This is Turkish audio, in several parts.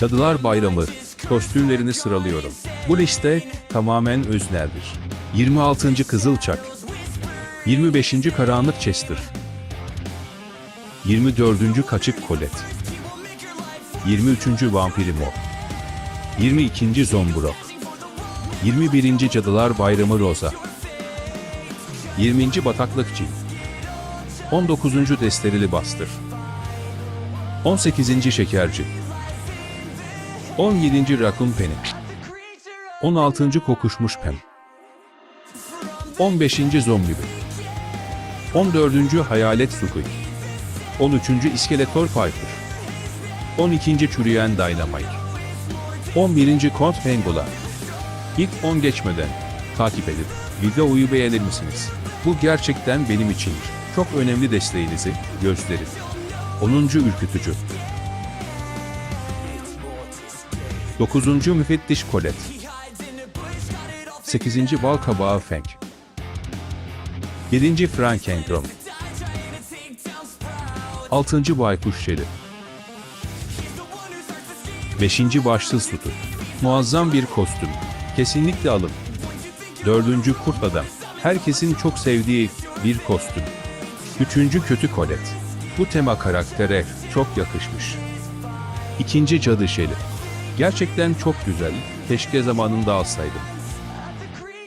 Cadılar Bayramı kostümlerini sıralıyorum. Bu liste tamamen özneldir. 26. Kızılçak 25. Karanlık Chester 24. Kaçık Colette 23. Vampirimo 22. Zombrok 21. Cadılar Bayramı Rosa 20. Bataklık Cin 19. Desterili Bastır 18. Şekerci 17. Rakun Penny 16. Kokuşmuş Pem 15. Zombi 14. Hayalet Squid 13. İskeletor Piper 12. Çürüyen Dynamite 11. Kont Pangolin İlk 10 geçmeden takip edip videoyu beğenir misiniz? Bu gerçekten benim için çok önemli desteğinizi gösterin. 10. Ürkütücü 9. Müfettiş Colette 8. Bal Kabağı Feng 7. Frankendrom 6. Baykuş Şeri 5. Başsız Tutu Muazzam bir kostüm. Kesinlikle alın. 4. Kurt Adam Herkesin çok sevdiği bir kostüm. 3. Kötü Colette Bu tema karaktere çok yakışmış. 2. Cadı Şeri Gerçekten çok güzel. Keşke zamanında alsaydım.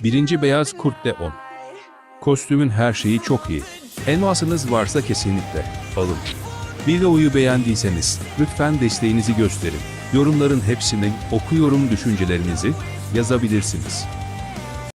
1. Beyaz Kurt de 10 Kostümün her şeyi çok iyi. Elmasınız varsa kesinlikle alın. Videoyu beğendiyseniz lütfen desteğinizi gösterin. Yorumların hepsini okuyorum düşüncelerinizi yazabilirsiniz.